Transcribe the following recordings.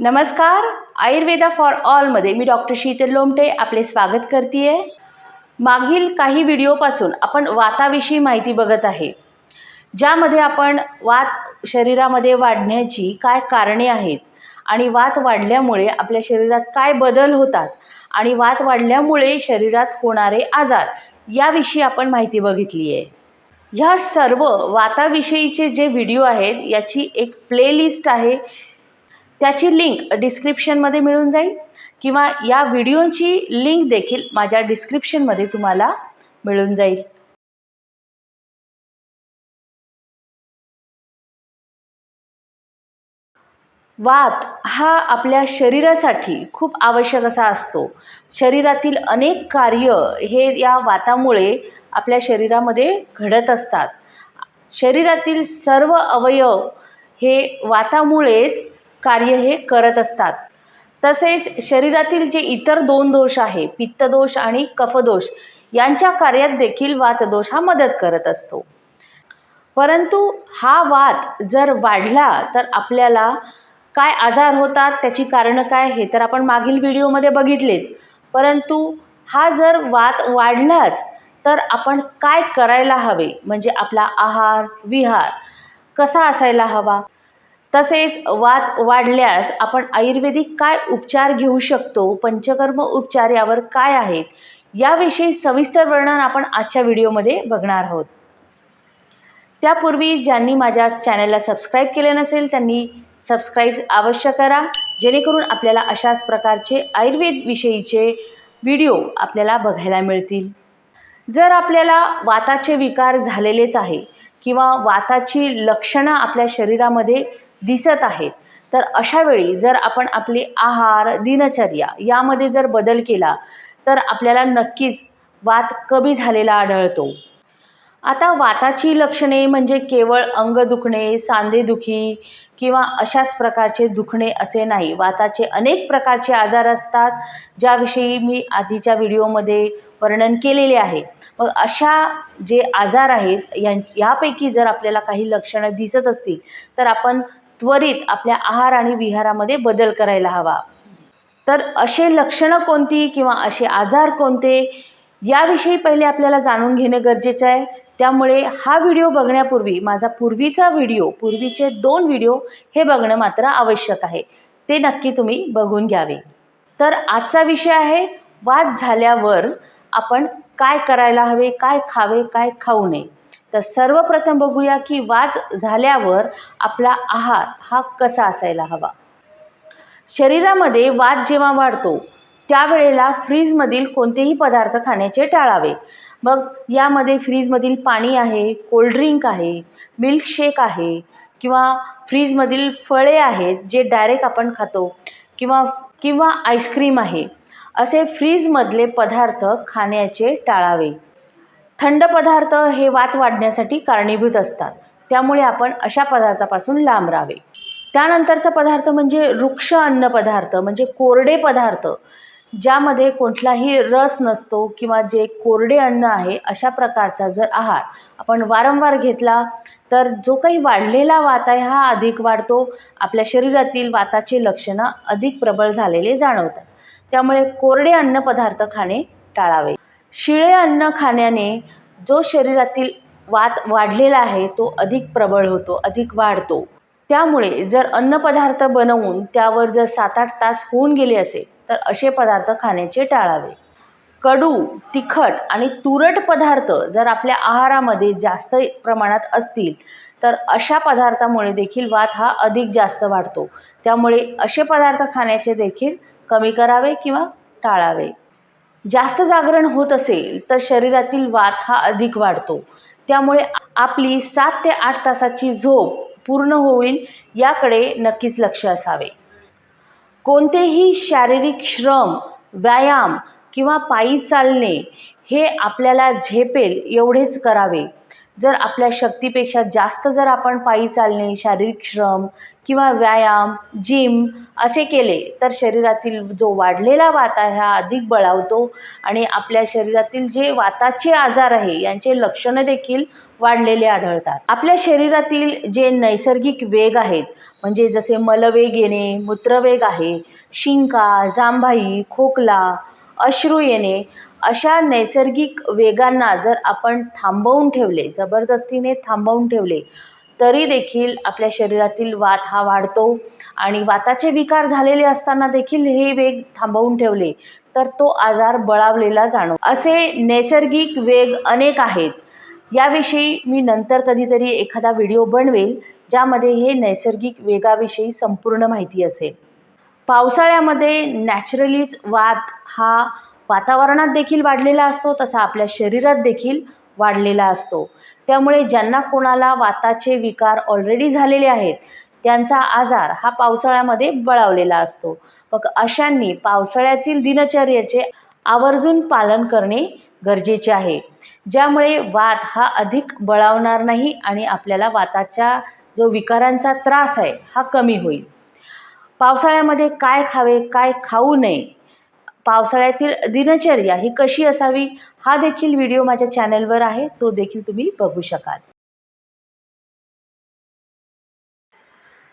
नमस्कार आयुर्वेदा फॉर ऑलमध्ये मी डॉक्टर शीतल लोमटे आपले स्वागत करते आहे मागील काही व्हिडिओपासून आपण वाताविषयी माहिती बघत आहे. ज्यामध्ये आपण वात शरीरामध्ये वाढण्याची काय कारणे आहेत आणि वात वाढल्यामुळे आपल्या शरीरात काय बदल होतात आणि वात वाढल्यामुळे शरीरात होणारे आजार याविषयी आपण माहिती बघितली आहे ह्या सर्व वाताविषयीचे जे व्हिडिओ आहेत याची एक प्लेलिस्ट आहे. त्याची लिंक डिस्क्रिप्शनमध्ये मिळून जाईल. किंवा या व्हिडिओची लिंक देखील माझ्या डिस्क्रिप्शनमध्ये तुम्हाला मिळून जाईल. वात हा आपल्या शरीरासाठी खूप आवश्यक असा असतो. शरीरातील अनेक कार्य हे या वातामुळे आपल्या शरीरामध्ये घडत असतात. शरीरातील सर्व अवयव हे वातामुळेच कार्य हे करत असतात. तसेच शरीरातील जे इतर दोन दोष आहे पित्तदोष आणि कफदोष यांच्या कार्यात देखील वातदोष हा मदत करत असतो. परंतु हा वात जर वाढला तर आपल्याला काय आजार होतात त्याची कारणं काय हे तर आपण मागील व्हिडिओमध्ये बघितलेच. परंतु हा जर वात वाढलाच तर आपण काय करायला हवे? म्हणजे आपला आहार विहार कसा असायला हवा? तसेच वात वाढल्यास आपण आयुर्वेदिक काय उपचार घेऊ शकतो? पंचकर्म उपचार यावर काय आहेत? याविषयी सविस्तर वर्णन आपण आजच्या व्हिडिओमध्ये बघणार आहोत. त्यापूर्वी ज्यांनी माझ्या चॅनलला सबस्क्राईब केले नसेल त्यांनी सबस्क्राईब अवश्य करा जेणेकरून आपल्याला अशाच प्रकारचे आयुर्वेद विषयीचे व्हिडिओ आपल्याला बघायला मिळतील. जर आपल्याला वाताचे विकार झालेलेच आहे किंवा वाताची लक्षणं आपल्या शरीरामध्ये दिसत आहेत. तर अशावेळी जर आपण आपली आहार दिनचर्या यामध्ये जर बदल केला तर आपल्याला नक्कीच वात कमी झालेला आढळतो. आता वाताची लक्षणे म्हणजे केवळ अंग दुखणे सांधेदुखी किंवा अशाच प्रकारचे दुखणे असे नाही. वाताचे अनेक प्रकारचे आजार असतात ज्याविषयी मी आधीच्या व्हिडिओमध्ये वर्णन केलेले आहे. मग अशा जे आजार आहेत यां यापैकी जर आपल्याला काही लक्षणं दिसत असतील तर आपण त्वरित आपल्या आहार आणि विहारामध्ये बदल करायला हवा. तर असे लक्षणं कोणती किंवा असे आजार कोणते याविषयी पहिले आपल्याला जाणून घेणे गरजेचं आहे. त्यामुळे हा व्हिडिओ बघण्यापूर्वी माझा पूर्वीचा व्हिडिओ पूर्वीचे दोन व्हिडिओ हे बघणं मात्र आवश्यक आहे. ते नक्की तुम्ही बघून घ्यावे. तर आजचा विषय आहे वाद झाल्यावर आपण काय करायला हवे काय खावे काय खाऊ नये. तर सर्वप्रथम बघूया की वाच झाल्यावर आपला आहार हा कसा असायला हवा. शरीरामध्ये वाद जेव्हा वाढतो त्यावेळेला फ्रीजमधील कोणतेही पदार्थ खाण्याचे टाळावे. मग यामध्ये फ्रीजमधील पाणी आहे कोल्ड्रिंक आहे मिल्कशेक आहे किंवा फ्रीजमधील फळे आहेत जे डायरेक्ट आपण खातो किंवा किंवा आईस्क्रीम आहे असे फ्रीजमधले पदार्थ खाण्याचे टाळावे. थंड पदार्थ हे वात वाढण्यासाठी कारणीभूत असतात. त्यामुळे आपण अशा पदार्थापासून लांब राहावे. त्यानंतरचा पदार्थ म्हणजे वृक्ष अन्न पदार्थ म्हणजे कोरडे पदार्थ ज्यामध्ये कुठलाही रस नसतो किंवा जे कोरडे अन्न आहे अशा प्रकारचा जर आहार आपण वारंवार घेतला तर जो काही वाढलेला वात आहे हा अधिक वाढतो. आपल्या शरीरातील वाताचे लक्षणं अधिक प्रबळ झालेले जाणवतात. त्यामुळे कोरडे अन्न पदार्थ खाणे टाळावे. शिळे अन्न खाण्याने जो शरीरातील वात वाढलेला आहे तो अधिक प्रबळ होतो अधिक वाढतो. त्यामुळे जर अन्नपदार्थ बनवून त्यावर जर सात आठ तास होऊन गेले असेल तर असे पदार्थ खाण्याचे टाळावे. कडू तिखट आणि तुरट पदार्थ जर आपल्या आहारामध्ये जास्त प्रमाणात असतील तर अशा पदार्थामुळे देखील वात हा अधिक जास्त वाढतो. त्यामुळे असे पदार्थ खाण्याचे देखील कमी करावे किंवा टाळावे. जास्त जागरण होत असेल तर शरीरातील वात हा अधिक वाढतो. त्यामुळे आपली सात ते आठ तासाची झोप पूर्ण होईल याकडे नक्कीच लक्ष असावे. कोणतेही शारीरिक श्रम व्यायाम किंवा पायी चालणे हे आपल्याला झेपेल एवढेच करावे. जर आपल्या शक्तीपेक्षा जास्त जर आपण पायी चालणे शारीरिक श्रम किंवा व्यायाम जिम असे केले तर शरीरातील जो वाढलेला वात आहे हा अधिक बळावतो आणि आपल्या शरीरातील जे वाताचे आजार आहे यांचे लक्षणं देखील वाढलेले आढळतात. आपल्या शरीरातील जे नैसर्गिक वेग आहेत म्हणजे जसे मलवेग येणे मूत्रवेग आहे शिंका जांभाई खोकला अश्रू येणे अशा नैसर्गिक वेगांना जर आपण थांबवून ठेवले जबरदस्तीने थांबवून ठेवले तरी देखील आपल्या शरीरातील वात हा वाढतो आणि वाताचे विकार झालेले असताना देखील हे वेग थांबवून ठेवले तर तो आजार बळावलेला जाणो. असे नैसर्गिक वेग अनेक आहेत. याविषयी मी नंतर कधीतरी एखादा व्हिडिओ बनवेल ज्यामध्ये हे नैसर्गिक वेगाविषयी संपूर्ण माहिती असेल. पावसाळ्यामध्ये नॅचरलीच वात हा वातावरणात देखील वाढलेला असतो तसा आपल्या शरीरात देखील वाढलेला असतो. त्यामुळे ज्यांना कोणाला वाताचे विकार ऑलरेडी झालेले आहेत त्यांचा आजार हा पावसाळ्यामध्ये बळावलेला असतो. मग अशांनी पावसाळ्यातील दिनचर्येचे आवर्जून पालन करणे गरजेचे आहे. ज्यामुळे वात हा अधिक बळावणार नाही आणि आपल्याला वाताच्या जो विकारांचा त्रास आहे हा कमी होईल. पावसाळ्यामध्ये काय खावे काय खाऊ नये पावसाळ्यातील दिनचर्या ही कशी असावी हा देखील व्हिडिओ माझ्या चॅनलवर आहे तो देखील तुम्ही बघू शकाल.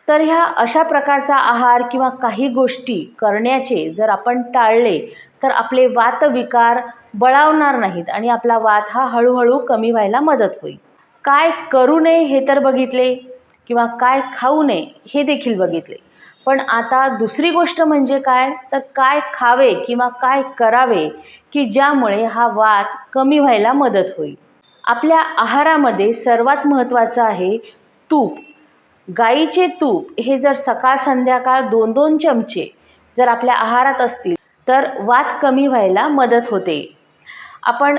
तर ह्या अशा प्रकारचा आहार किंवा काही गोष्टी करण्याचे जर आपण टाळले तर आपले वातविकार बळावणार नाहीत आणि आपला वात हा हळूहळू कमी व्हायला मदत होईल. काय करू नये हे तर बघितले किंवा काय खाऊ नये हे देखील बघितले. पण आता दुसरी गोष्ट म्हणजे काय? तर काय खावे किंवा काय करावे की ज्यामुळे हा वात कमी व्हायला मदत होईल? आपल्या आहारामध्ये सर्वात महत्त्वाचं आहे तूप. गाईचे तूप हे जर सकाळ संध्याकाळ दोन दोन चमचे जर आपल्या आहारात असतील तर वात कमी व्हायला मदत होते. आपण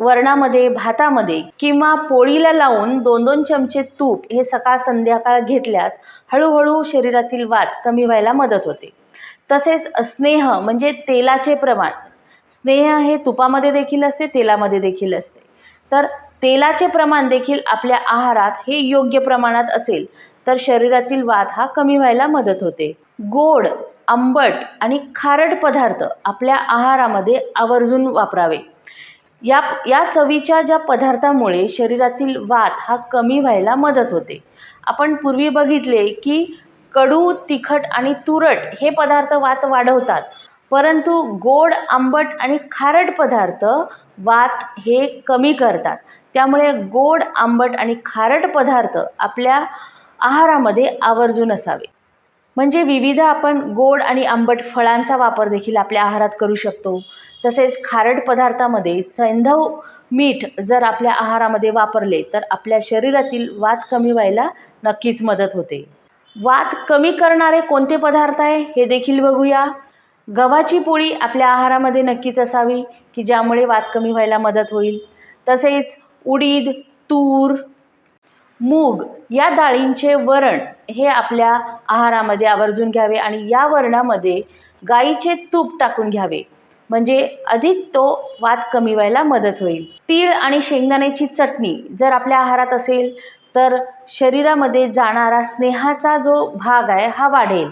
वरणामध्ये भातामध्ये किंवा पोळीला लावून दोन दोन चमचे तूप हे सकाळ संध्याकाळ घेतल्यास हळूहळू शरीरातील वात कमी व्हायला मदत होते. तसेच स्नेह म्हणजे तेलाचे प्रमाण. स्नेह हे तुपामध्ये देखील असते तेलामध्ये देखील असते. तर तेलाचे प्रमाण देखील आपल्या आहारात हे योग्य प्रमाणात असेल तर शरीरातील वात हा कमी व्हायला मदत होते. गोड आंबट आणि खारट पदार्थ आपल्या आहारामध्ये आवर्जून वापरावे. या या चवीच्या ज्या पदार्थामुळे शरीरातील वात हा कमी व्हायला मदत होते. आपण पूर्वी बघितले की कडू तिखट आणि तुरट हे पदार्थ वात वाढवतात. परंतु गोड आंबट आणि खारट पदार्थ वात हे कमी करतात. त्यामुळे गोड आंबट आणि खारट पदार्थ आपल्या आहारामध्ये आवर्जून असावे. म्हणजे विविध आपण गोड आणि आंबट फळांचा वापर देखील आपल्या आहारात करू शकतो. तसेच खारट पदार्थामध्ये सैंधव मीठ जर आपल्या आहारामध्ये वापरले तर आपल्या शरीरातील वात कमी व्हायला नक्कीच मदत होते. वात कमी करणारे कोणते पदार्थ आहे हे देखील बघूया. गव्हाची पोळी आपल्या आहारामध्ये नक्कीच असावी की ज्यामुळे वात कमी व्हायला मदत होईल. तसेच उडीद तूर मूग या डाळींचे वरण हे आपल्या आहारामध्ये आवर्जून घ्यावे आणि या वरणामध्ये गाईचे तूप टाकून घ्यावे. म्हणजे अधिक तो वात कमी व्हायला मदत होईल. तीळ आणि शेंगदाण्याची चटणी जर आपल्या आहारात असेल तर शरीरामध्ये जाणारा स्नेहाचा जो भाग आहे हा वाढेल.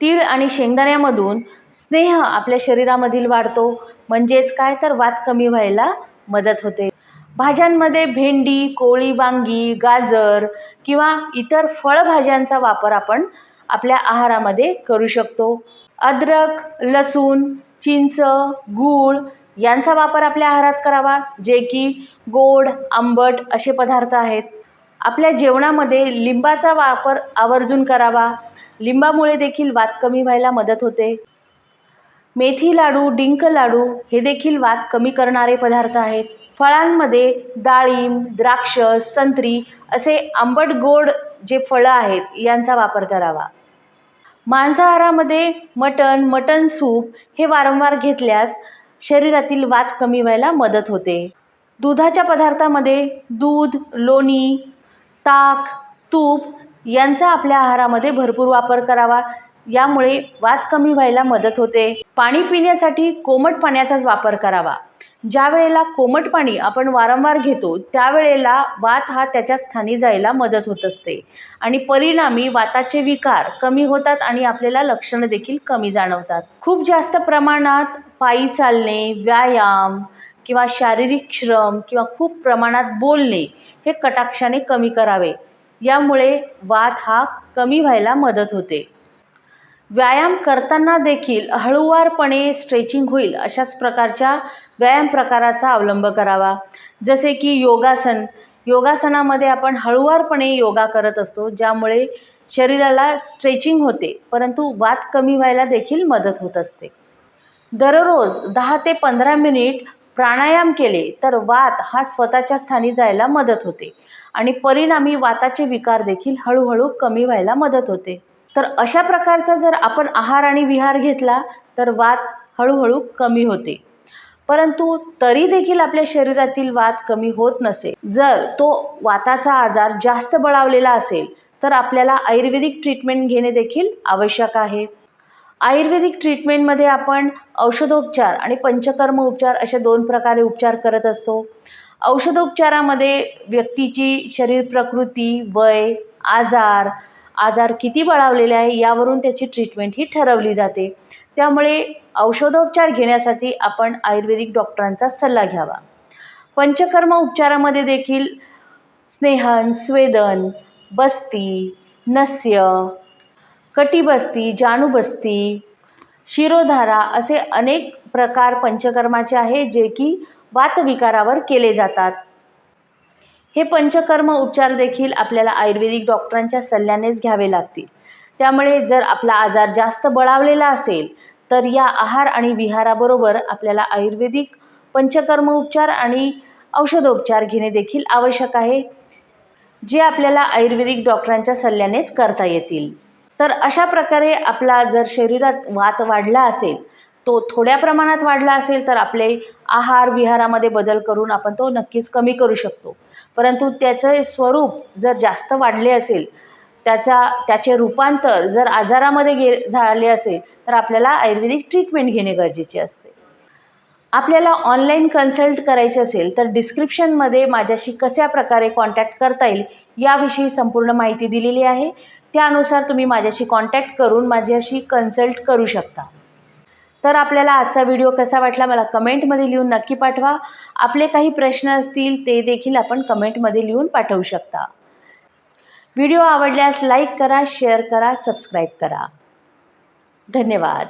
तीळ आणि शेंगदाण्यामधून स्नेह आपल्या शरीरामधील वाढतो. म्हणजेच काय? तर वात कमी व्हायला मदत होते. भाज्यांमध्ये भेंडी कोळी वांगी गाजर किंवा इतर फळभाज्यांचा वापर आपण आपल्या आहारामध्ये करू शकतो. अद्रक लसूण चिंच गूळ यांचा वापर आपल्या आहारात करावा जे की गोड आंबट असे पदार्थ आहेत. आपल्या जेवणामध्ये लिंबाचा वापर आवर्जून करावा. लिंबामुळे देखील वात कमी व्हायला मदत होते. मेथी लाडू डिंक लाडू हे देखील वात कमी करणारे पदार्थ आहेत. फळांमध्ये डाळिंब द्राक्ष संत्री असे आंबट गोड जे फळं आहेत यांचा वापर करावा. मांसाहारामध्ये मटण मटण सूप हे वारंवार घेतल्यास शरीरातील वात कमी व्हायला मदत होते. दुधाच्या पदार्थामध्ये दूध लोणी ताक तूप यांचा आपल्या आहारामध्ये भरपूर वापर करावा. यामुळे वात कमी व्हायला मदत होते. पाणी पिण्यासाठी कोमट पाण्याचाच वापर करावा. ज्या वेळेला कोमट पाणी आपण वारंवार घेतो त्यावेळेला वात हा त्याच्या स्थानी जायला मदत होत असते. आणि परिणामी वाताचे विकार कमी होतात आणि आपल्याला लक्षणं देखील कमी जाणवतात. खूप जास्त प्रमाणात पायी चालणे व्यायाम किंवा शारीरिक श्रम किंवा खूप प्रमाणात बोलणे हे कटाक्षाने कमी करावे. यामुळे वात हा कमी व्हायला मदत होते. व्यायाम करताना देखील हळूवारपणे स्ट्रेचिंग होईल अशाच प्रकारच्या व्यायाम प्रकाराचा अवलंब करावा. जसे की योगासन. योगासनामध्ये आपण हळूवारपणे योगा करत असतो ज्यामुळे शरीराला स्ट्रेचिंग होते परंतु वात कमी व्हायला देखील मदत होत असते. दररोज दहा ते पंधरा मिनिट प्राणायाम केले तर वात हा स्वतःच्या स्थानी जायला मदत होते. आणि परिणामी वाताचे विकार देखील हळूहळू कमी व्हायला मदत होते. तर अशा प्रकारचा जर आपण आहार आणि विहार घेतला तर वात हळूहळू कमी होते. परंतु तरी देखील आपल्या शरीरातील वात कमी होत नसेल जर तो वाताचा आजार जास्त बळावलेला असेल तर आपल्याला आयुर्वेदिक ट्रीटमेंट घेणे देखील आवश्यक आहे. आयुर्वेदिक ट्रीटमेंटमध्ये आपण औषधोपचार आणि पंचकर्म उपचार अशा दोन प्रकारे उपचार करत असतो. औषधोपचारामध्ये व्यक्तीची शरीर प्रकृती वय आजार आजार किती बळावलेले आहे यावरून त्याची ट्रीटमेंट ही ठरवली जाते. त्यामुळे औषधोपचार घेण्यासाठी आपण आयुर्वेदिक डॉक्टरांचा सल्ला घ्यावा. पंचकर्म उपचारामध्ये देखील स्नेहन स्वेदन बस्ती नस्य कटीबस्ती जाणूबस्ती शिरोधारा असे अनेक प्रकार पंचकर्माचे आहे जे की वातविकारावर केले जातात. हे पंचकर्म उपचार देखील आपल्याला आयुर्वेदिक डॉक्टरांच्या सल्ल्यानेच घ्यावे लागतील. त्यामुळे जर आपला आजार जास्त बळावलेला असेल तर या आहार आणि विहाराबरोबर आपल्याला आयुर्वेदिक पंचकर्म उपचार आणि औषधोपचार घेणे देखील आवश्यक आहे जे आपल्याला आयुर्वेदिक डॉक्टरांच्या सल्ल्यानेच करता येतील. तर अशा प्रकारे आपला जर शरीरात वात वाढला असेल तो थोड्या प्रमाणात वाढला असेल तर आपले आहार विहारामध्ये बदल करून आपण तो नक्कीच कमी करू शकतो. परंतु त्याचं स्वरूप जर जास्त वाढले असेल त्याचा त्याचे रूपांतर जर आजारामध्ये गे झाले असेल तर आपल्याला आयुर्वेदिक ट्रीटमेंट घेणे गरजेचे असते. आपल्याला ऑनलाईन कन्सल्ट करायचे असेल तर डिस्क्रिप्शनमध्ये माझ्याशी कशा प्रकारे कॉन्टॅक्ट करता येईल याविषयी संपूर्ण माहिती दिलेली आहे. त्यानुसार तुम्ही माझ्याशी कॉन्टॅक्ट करून माझ्याशी कन्सल्ट करू शकता. तर आपल्याला आजचा व्हिडिओ कसा वाटला मला कमेंटमध्ये लिहून नक्की पाठवा. आपले काही प्रश्न असतील ते देखील आपण कमेंटमध्ये लिहून पाठवू शकता. व्हिडिओ आवडल्यास लाईक करा शेअर करा सबस्क्राईब करा. धन्यवाद.